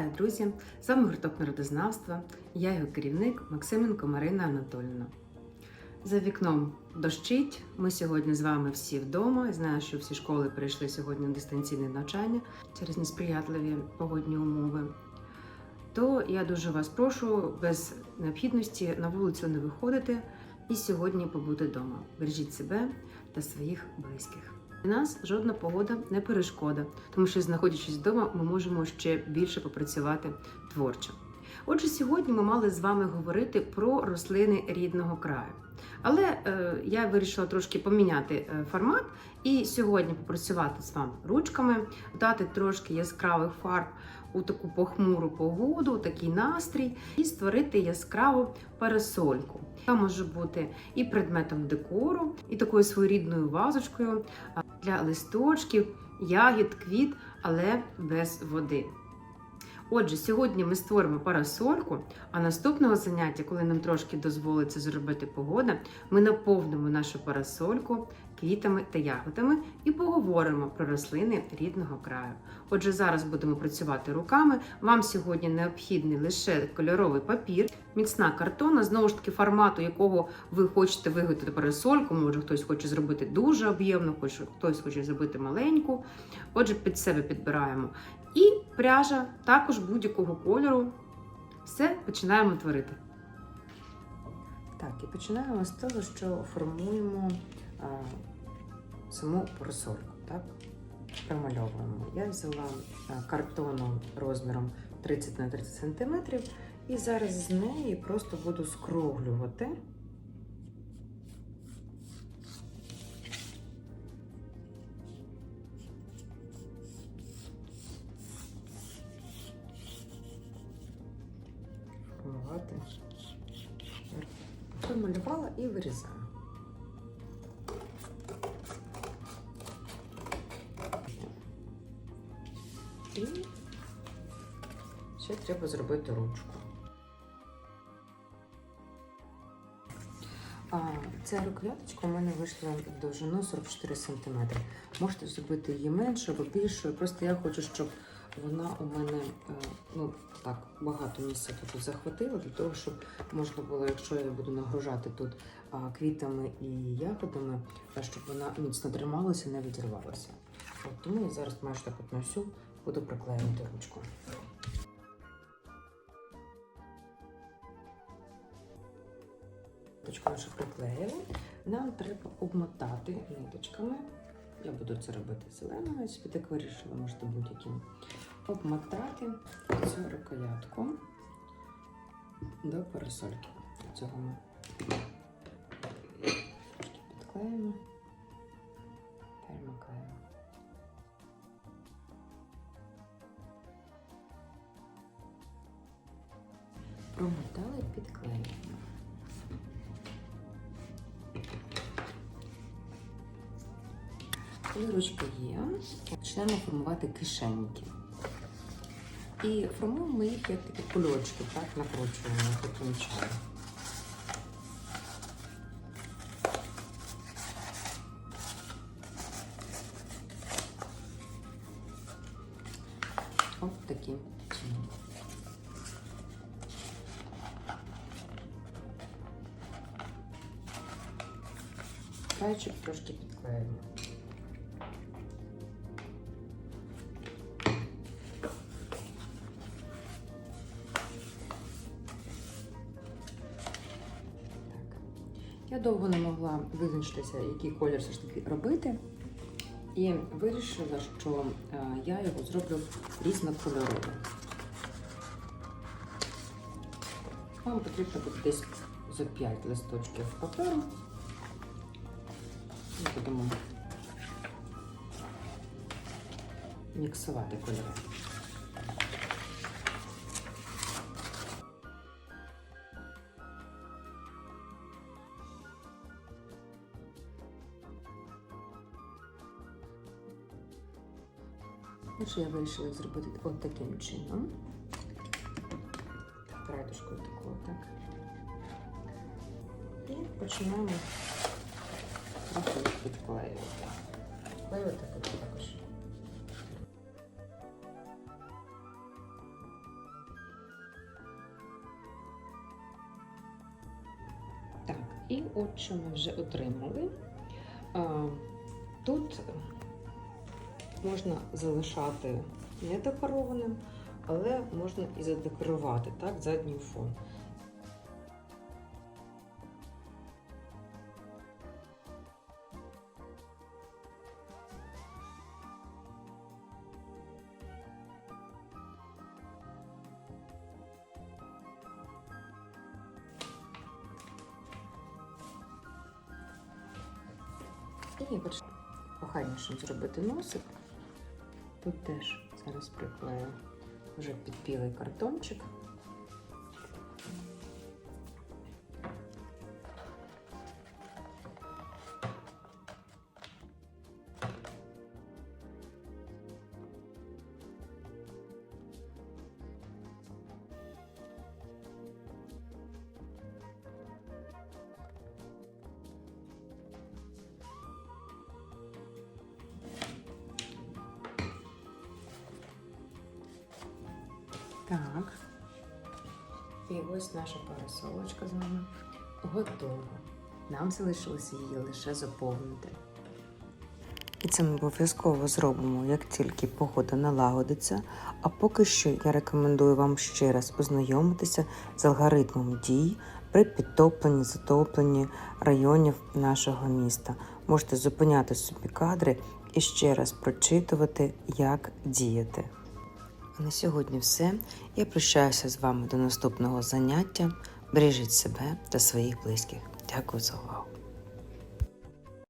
Вітаю, друзі! З вами гурток народознавства. Я його керівник Максименко Марина Анатольовна. За вікном дощить. Ми сьогодні з вами всі вдома. Знаю, що всі школи перейшли сьогодні на дистанційне навчання через несприятливі погодні умови. То я дуже вас прошу без необхідності на вулицю не виходити і сьогодні побути вдома. Бережіть себе та своїх близьких. Нас жодна погода не перешкода, тому що, знаходячись вдома, ми можемо ще більше попрацювати творчо. Отже, сьогодні ми мали з вами говорити про рослини рідного краю. Але е, я вирішила трошки поміняти е, формат і сьогодні попрацювати з вами ручками, дати трошки яскравих фарб у таку похмуру погоду, такий настрій, і створити яскраву парасольку. Яка може бути і предметом декору, і такою своєрідною вазочкою для листочків, ягід, квіт, але без води. Отже, сьогодні ми створимо парасольку, а наступного заняття, коли нам трошки дозволиться зробити погода, ми наповнимо нашу парасольку квітами та ягодами і поговоримо про рослини рідного краю. Отже, зараз будемо працювати руками. Вам сьогодні необхідний лише кольоровий папір, міцна картона, знову ж таки, формату, якого ви хочете виготовити парасольку. Може, хтось хоче зробити дуже об'ємно, хтось хоче зробити маленьку. Отже, під себе підбираємо. І пряжа також будь-якого кольору. Все починаємо творити. Так, і починаємо з того, що формуємо а, саму парасольку. Так? Промальовуємо. Я взяла а, картону розміром 30 на 30 см і зараз з неї просто буду скруглювати. Формувати. Промалювала і вирізаю. І ще треба зробити ручку. Ця рукояточка у мене вийшла довжину 44 см. Можете зробити її меншою або більшою. Просто я хочу, щоб вона у мене е, ну, так, багато місця тут захватила, для того, щоб можна було, якщо я буду нагружати тут квітами і ягодами, щоб вона міцно трималася, не відірвалася. От, тому я зараз майже так от на всю буду приклеювати ручку. Ниточку нашу приклеїли. Нам треба обмотати ниточками. Я буду це робити зеленою, собі так вирішила, можете будь-яким. Обмотати цю рукоятку до парасольки. Цього ми трошки підклеїмо, перемикаємо. Промотали, підклеїмо. Коли ручка є, почнемо формувати кишеньки. І формуємо їх як такі кульочки, так, накручуємо таким чином. От таким чином. Краєчок трошки підклеїмо. Я довго не могла визначитися, який колір все ж таки робити. І вирішила, що е, я його зроблю різнокольоровим. Вам потрібно буде десь за 5 листочків паперу. Ми будемо міксувати кольори. що я вирішила зробити от таким чином. Райдушкою такого, так. І починаємо трохи підклеювати. Клеювати буду також. Так, і от що ми вже отримали. Тут можна залишати недекорованим, але можна і задекорувати так, задній фон. І вирішила охайнішим зробити носик. Тут теж зараз приклею вже підпілий картончик. Так. І ось наша парасолочка з вами готова. Нам залишилося її лише заповнити. І це ми обов'язково зробимо, як тільки погода налагодиться. А поки що я рекомендую вам ще раз ознайомитися з алгоритмом дій при підтопленні, затопленні районів нашого міста. Можете зупиняти собі кадри і ще раз прочитувати, як діяти. На сьогодні все. Я прощаюся з вами до наступного заняття. Бережіть себе та своїх близьких. Дякую за увагу.